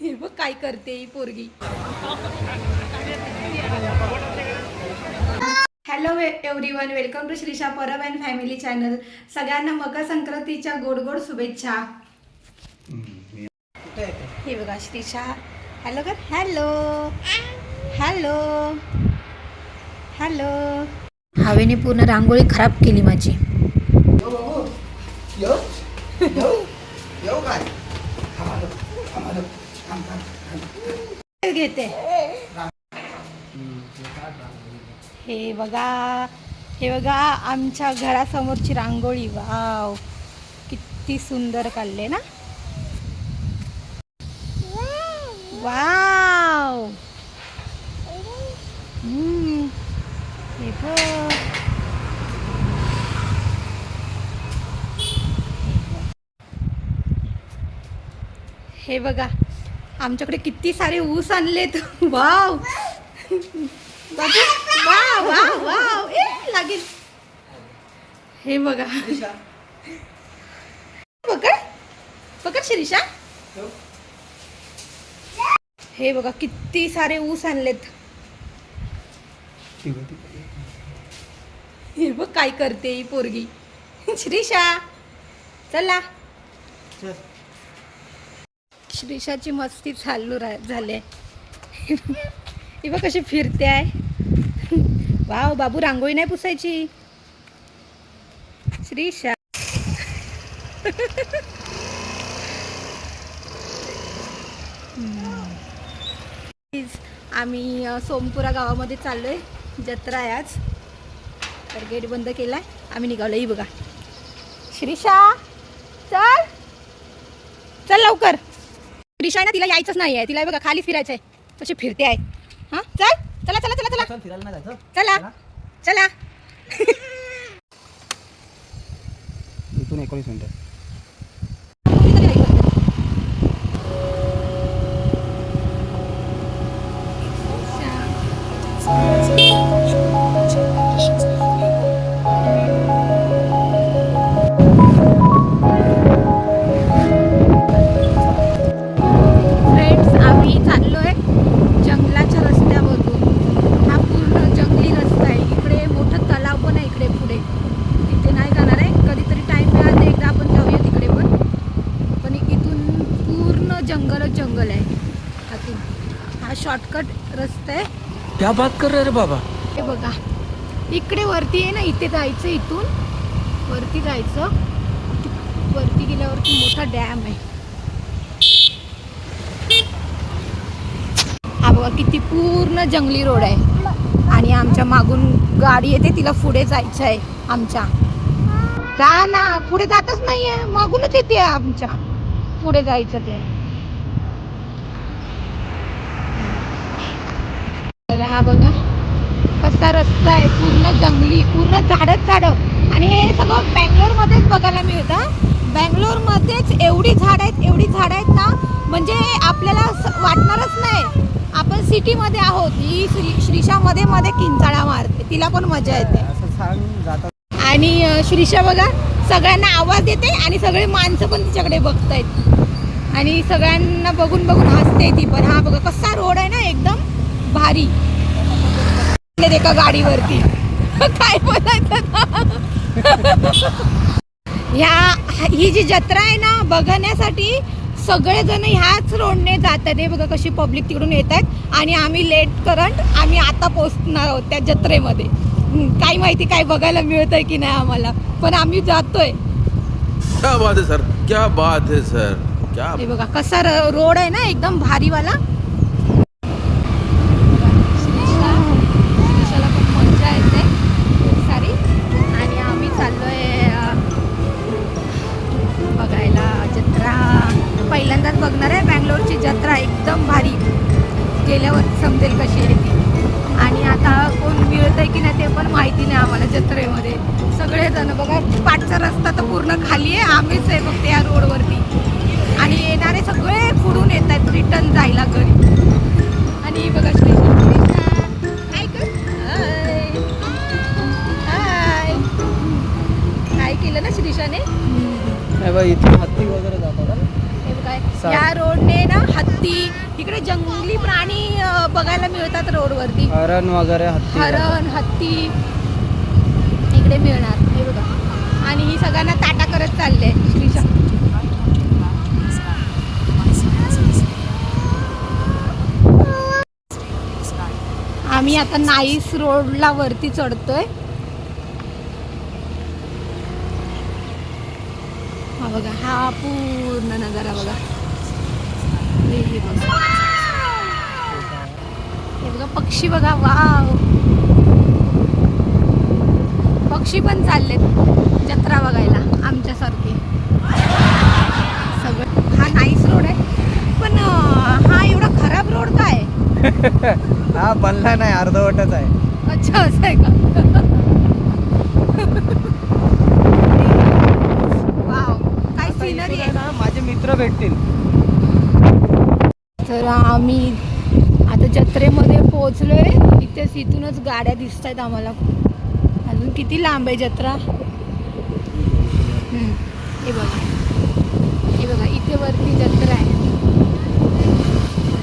हे बघ काय करते ही पोरगी. Hello everyone welcome to Shrisha Parab and family channel सगळ्यांना मकर संक्रांतीच्या गोड गोड शुभेच्छा. हे बघा श्रीशा. हॅलो कर हॅलो हॅलो हॅलो हवेने पूर्ण रांगोळी खराब केली माझी. घेते. हे बघा हे बघा आमच्या घरासमोरची रांगोळी. वाव. किती सुंदर काढले ना? वाव. हम्म. हे हे बघा. आमच्याकडे किती सारे ऊस आणलेत. वाव. Wow wow wow. ए लागेल. हे बघा. पकड. पकड शिरीषा. हे बघा किती सारे ऊस आणलेत. हे बघ काय करते ही पोरगी. श्रीषा चला. श्रीषाची मस्ती चालू रा झाले ही कशी फिरते आहे? वाव बाबू रांगोळी नाही पुसायची. श्रीषा आम्ही सोमपुरा गावामध्ये चाललोय. जत्रा आहे आज. तर गेट बंद केलाय. आम्ही निघालो ही बघा. श्रीषा चल. चल लवकर. आहे ना तिला यायचंच नाही आहे तिला बघा खाली फिरायचं आहे कशी फिरते आहे हां? चल. चला चला चला चला. चल फिरायला नाही जायचं? चला. चला. इथून एकोणीस मिनिटं. क्या बात कर रहे हो रे बाबा? हे बघा इकडे वरती आहे ना इथे जायचं इथून. वरती जायचं. वरती गेल्यावरती मोठा डॅम आहे. हा बघा किती पूर्ण जंगली रोड आहे. आणि आमच्या मागून गाडी येते तिला पुढे जायचं आहे आमच्या. जा ना पुढे जातच नाहीये. मागूनच येते आमच्या. पुढे जायचं ते. हा बघा. कसा रस्ता आहे पूर्ण जंगली पूर्ण झाडच झाड. आणि हे सगळं बँगलोर मध्येच बघायला मिळतं बँगलोर मध्येच एवढी झाड आहेत एवढी झाड आहेत ना म्हणजे आपल्याला वाटणारच नाही. आपण सिटी मध्ये आहोत ही श्री श्रीषा मध्ये मध्ये किंचाळा मारते तिला पण मजा येते. आणि अं, श्रीषा बघा सगळ्यांना आवाज देते आणि सगळे माणसं पण तिच्याकडे बघतायत. आणि सगळ्यांना बघून बघून हसते ती पण. हा बघा कसा रोड आहे ना एकदम भारी. एका गाडीवरती. काय बोलायचं ह्या ही जी जत्रा आहे ना बघण्यासाठी सगळेजण ह्याच रोडने जातात हे बघा कशी पब्लिक तिकडून येत आहेत. आणि आम्ही लेट करंट आम्ही आता पोहोचणार आहोत त्या जत्रेमध्ये. काही माहिती काय बघायला मिळत आहे की नाही आम्हाला? पण आम्ही जातोय. क्या बात है सर क्या बात है सर क्या हे बघा कसा रोड आहे ना एकदम भारीवाला. समजेल कशी आहे ती. आणि आता कोण मिळत आहे की नाही ते पण माहिती नाही आम्हाला जत्रेमध्ये. सगळेजण बघा पाठचा रस्ता तर पूर्ण खाली आहे आम्हीच आहे फक्त या रोडवरती. आणि येणारे सगळे पुढून येत आहेत रिटर्न जायला घरी. आणि बघा श्रीषा हाय काय केलं ना श्रीशाने इथे हत्ती वगैरे जातो या रोडने ना हत्ती इकडे जंगली प्राणी बघायला मिळतात रोडवरती. हरण वगैरे हरण हत्ती इकडे मिळणार हे बघा. आणि ही सगळ्यांना ताटा करत चालले आम्ही आता नाईस रोडला वरती चढतोय. हा बघा हा पूर्ण नजारा बघा. हे बघा. हे बघा पक्षी बघा वाव. पक्षी पण चाललेत जत्रा बघायला आमच्यासारखे. सगळं हा नाईस रोड आहे. पण हा एवढा खराब रोड काय हा बनला नाही अर्धवटच आहे. अच्छा असं आहे का? वाव काय सिनरी आहे ना माझे मित्र भेटतील तर आम्ही आता पोहोचलोय इथेच इथूनच गाड्या दिसत आहेत आम्हाला. अजून किती लांब आहे जत्रा? हे बघा. हे बघा इथे वरती जत्रा आहे.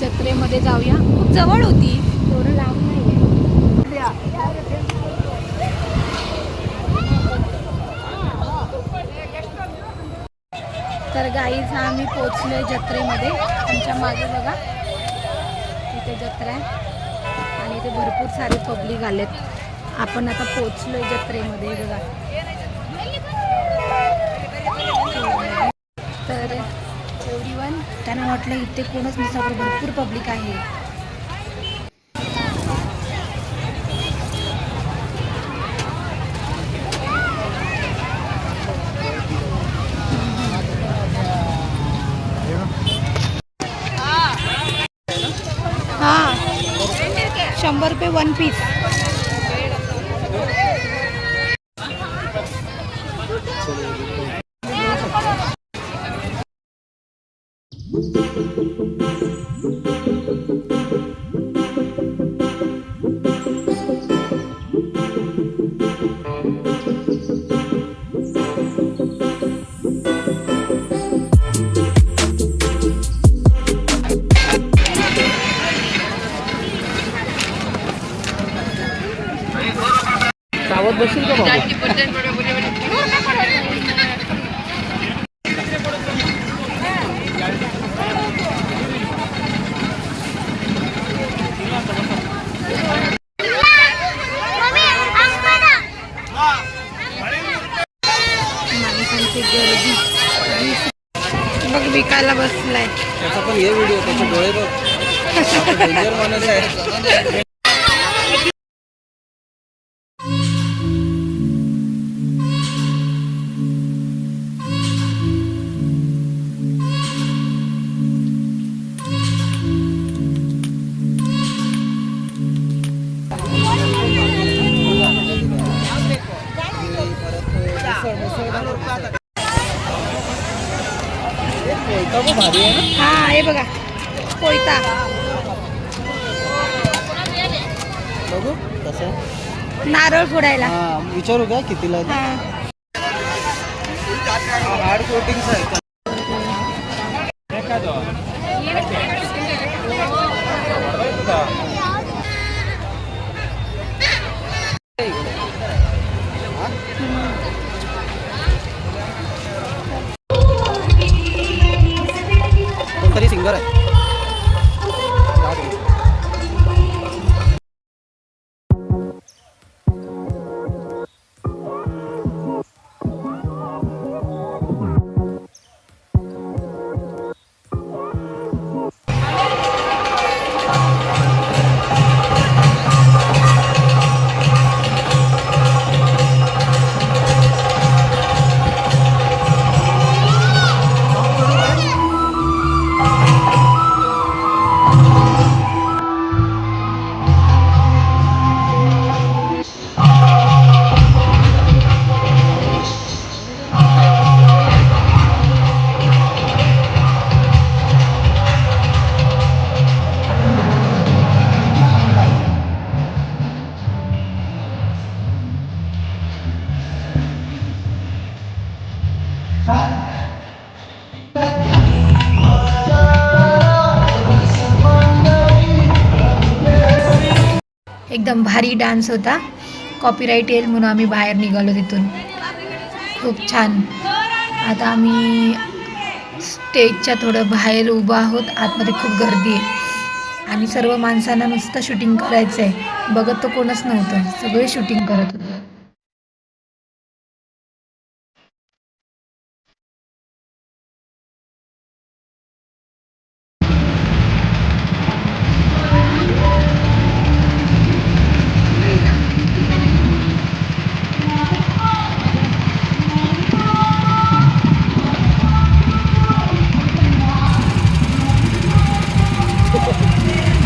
जत्रेमध्ये जाऊया. खूप जवळ होती. एवढं लांब नाही तर गाईच आम्ही पोचलोय जत्रेमध्ये. आमच्या मागे बघा. इथे जत्रा आहे. इथे भरपूर सारे पब्लिक आलेत. आपण आता पोचलोय जत्रेमध्ये बघा. तर एवढी वन त्यांना वाटलं इथे कोणच नसावं भरपूर पब्लिक आहे. ಎಂಬತ್ತು ರೂಪಾಯಿ one piece over. विचारू का कितीला हा. हार्ड आहे एकदम भारी डान्स होता. कॉपीराईट येईल म्हणून आम्ही बाहेर निघालो तिथून. खूप छान. आता आम्ही स्टेजच्या थोडं बाहेर उभं आहोत. आतमध्ये खूप गर्दी आहे. आणि सर्व माणसांना नुसतं शूटिंग करायचं आहे बघत तर कोणच नव्हतं. सगळे शूटिंग करत होते.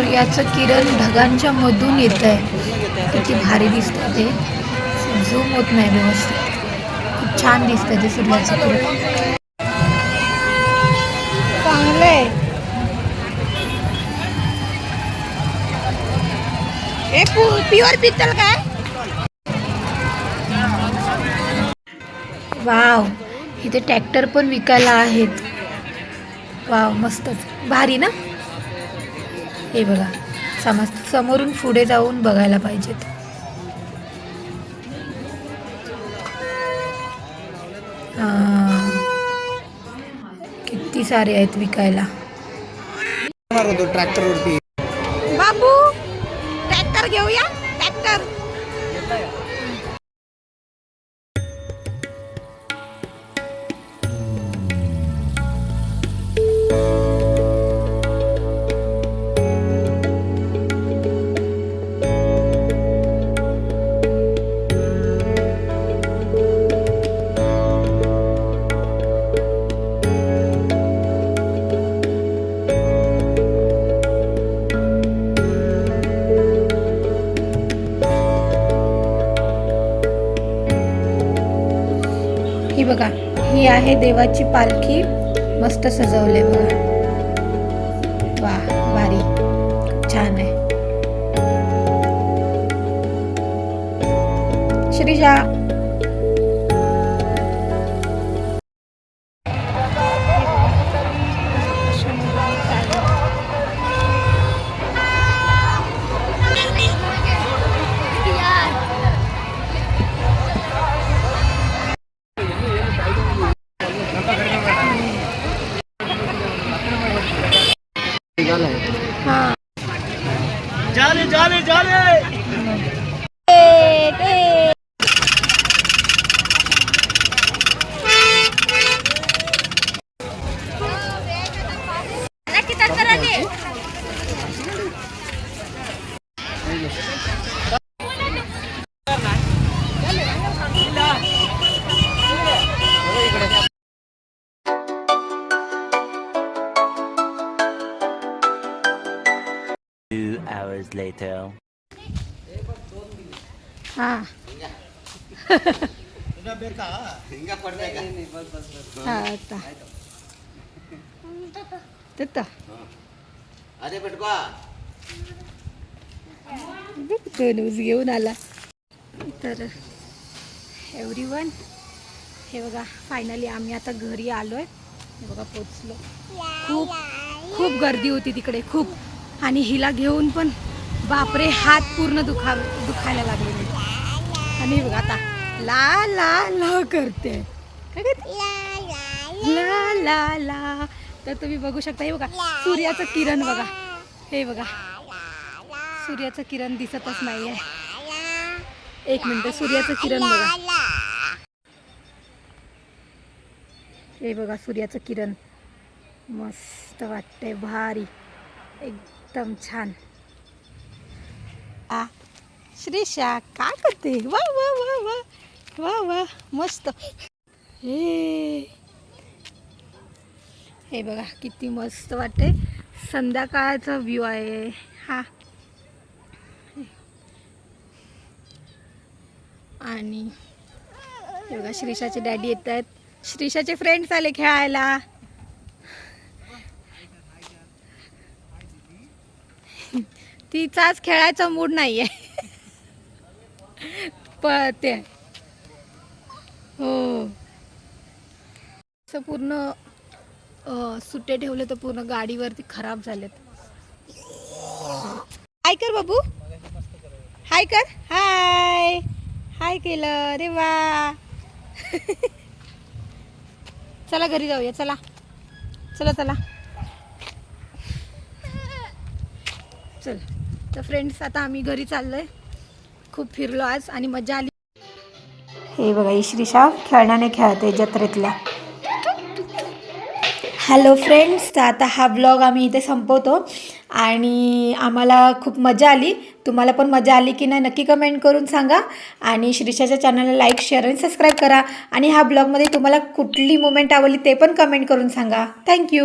सूर्याचं किरण ढगांच्या मधून येत आहे किती भारी दिसतं ते. झूम होत नाही व्यवस्थित. खूप छान दिसतं ते सूर्याचं किरण. प्युअर काय? वाव. इथे ट्रॅक्टर पण विकायला आहेत. वाव मस्तच. भारी ना? हे बघा समज समोरून पुढे जाऊन बघायला पाहिजेत. हा. किती सारे आहेत विकायला? ट्रॅक्टरवरती बाबू ट्रॅक्टर घेऊया? ट्रॅक्टर ही बघा ही आहे देवाची पालखी. मस्त सजवले बघा. वा भारी. छान आहे. Sreeja hours later. हा हा तिथं अरे न्यूज घेऊन आला तर एव्हरी वन हे बघा फायनली आम्ही आता घरी आलोय हे बघा पोचलो खूप खूप गर्दी होती तिकडे खूप. आणि हिला घेऊन पण बापरे हात पूर्ण दुखा दुखायला लागले आणि बघा आता ला ला ला करते. ला ला ला. तर तुम्ही बघू शकता हे बघा सूर्याचं किरण बघा. हे बघा सूर्याचं किरण दिसतच नाही आहे एक मिनिट सूर्याचं किरण बघा. हे बघा सूर्याचं किरण. मस्त वाटतंय भारी. एकदम छान. आ श्रीषा काय करते? वा वा वा वा वा वा मस्त. हे हे बघा किती मस्त वाटते. संध्याकाळचा व्ह्यू आहे. हा. आणि हे बघा श्रीषाचे डॅडी येत आहेत. श्रीषाचे फ्रेंड्स आले खेळायला. तिचाच खेळायचा मूड नाहीये. पळते. हो. असं पूर्ण सुट्टे ठेवले तर पूर्ण गाडीवरती खराब झालेत. हाय कर बाबू. हाय कर. हाय. हाय केलं. रे वा. चला घरी जाऊया. चला. चला चला. चल. तर फ्रेंड्स आता आम्ही घरी चाललोय. खूप फिरलो आज आणि मजा आली. हे बघा इश्रीशा खेळण्याने खेळते जत्रेतल्या. हॅलो फ्रेंड्स तर आता हा ब्लॉग आम्ही इथे संपवतो. आणि आम्हाला खूप मजा आली. तुम्हाला पण मजा आली की नाही नक्की कमेंट करून सांगा. आणि श्रीषाच्या चॅनलला लाईक शेअर आणि सबस्क्राईब करा. आणि ह्या ब्लॉगमध्ये तुम्हाला कुठली मुमेंट आवडली ते पण कमेंट करून सांगा. थँक्यू